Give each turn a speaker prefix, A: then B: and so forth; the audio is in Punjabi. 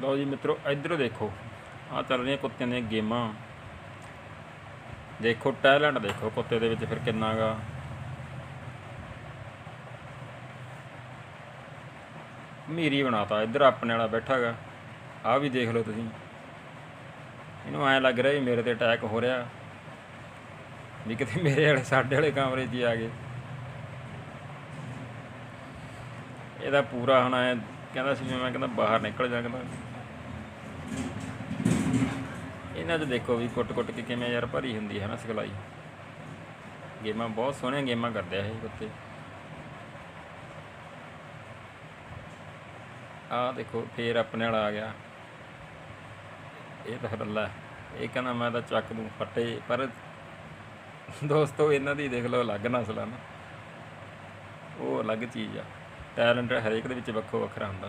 A: ਲਓ ਜੀ ਮਿੱਤਰੋ, ਇੱਧਰੋਂ ਦੇਖੋ। ਆ ਚੱਲ ਰਹੀਆਂ ਕੁੱਤਿਆਂ ਦੀਆਂ ਗੇਮਾਂ। ਦੇਖੋ, ਟੈਲੈਂਟ ਦੇਖੋ ਕੁੱਤੇ ਦੇ ਵਿੱਚ ਫਿਰ ਕਿੰਨਾ ਗਾ ਮੀਰੀ ਬਣਾਤਾ, ਇੱਧਰ ਆਪਣੇ ਵਾਲਾ ਬੈਠਾ ਗਾ ਆ ਵੀ ਦੇਖ ਲਓ ਤੁਸੀਂ। ਇਹਨੂੰ ਐਂ ਲੱਗ ਰਿਹਾ ਵੀ ਮੇਰੇ ਤੇ ਅਟੈਕ ਹੋ ਰਿਹਾ। ਵੀ ਕਿਤੇ ਮੇਰੇ ਵਾਲੇ, ਸਾਡੇ ਵਾਲੇ ਕਮਰੇ 'ਚ ਆ ਗਏ। ਇਹਦਾ ਪੂਰਾ ਹੁਣ ਐ ਕਹਿੰਦਾ ਸੀ ਵੀ ਮੈਂ ਕਹਿੰਦਾ ਬਾਹਰ ਨਿਕਲ ਜਾ ਕਹਿੰਦਾ। ਇਹਨਾਂ 'ਚ ਦੇਖੋ ਵੀ ਕੁੱਟ-ਕੁੱਟ ਕੇ ਕਿਵੇਂ ਯਾਰ ਭਰੀ ਹੁੰਦੀ ਹੈ ਨਾ ਸਿਖਲਾਈ। ਗੇਮਾਂ ਬਹੁਤ ਸੋਹਣੀਆਂ ਗੇਮਾਂ ਕਰਦੇ ਆ ਇਹ ਕੁੱਤੇ। ਆ ਦੇਖੋ, ਫੇਰ ਆਪਣੇ ਵਾਲਾ ਆ ਗਿਆ। ਇਹ ਤਾਂ ਰੱਲਾ ਇਹ ਕਹਿੰਦਾ ਮੈਂ ਤਾਂ ਚੱਕ ਦੂੰ ਫੱਟੇ, ਪਰ ਦੋਸਤੋ, ਇਹਨਾਂ ਦੀ ਦੇਖ ਲਓ ਅਲੱਗ ਨਸਲ ਆ ਨਾ। ਉਹ ਅਲੱਗ ਚੀਜ਼ ਆ। ਟੈਲੈਂਟ ਹਰੇਕ ਦੇ ਵਿੱਚ ਵੱਖੋ ਵੱਖਰਾ ਹੁੰਦਾ।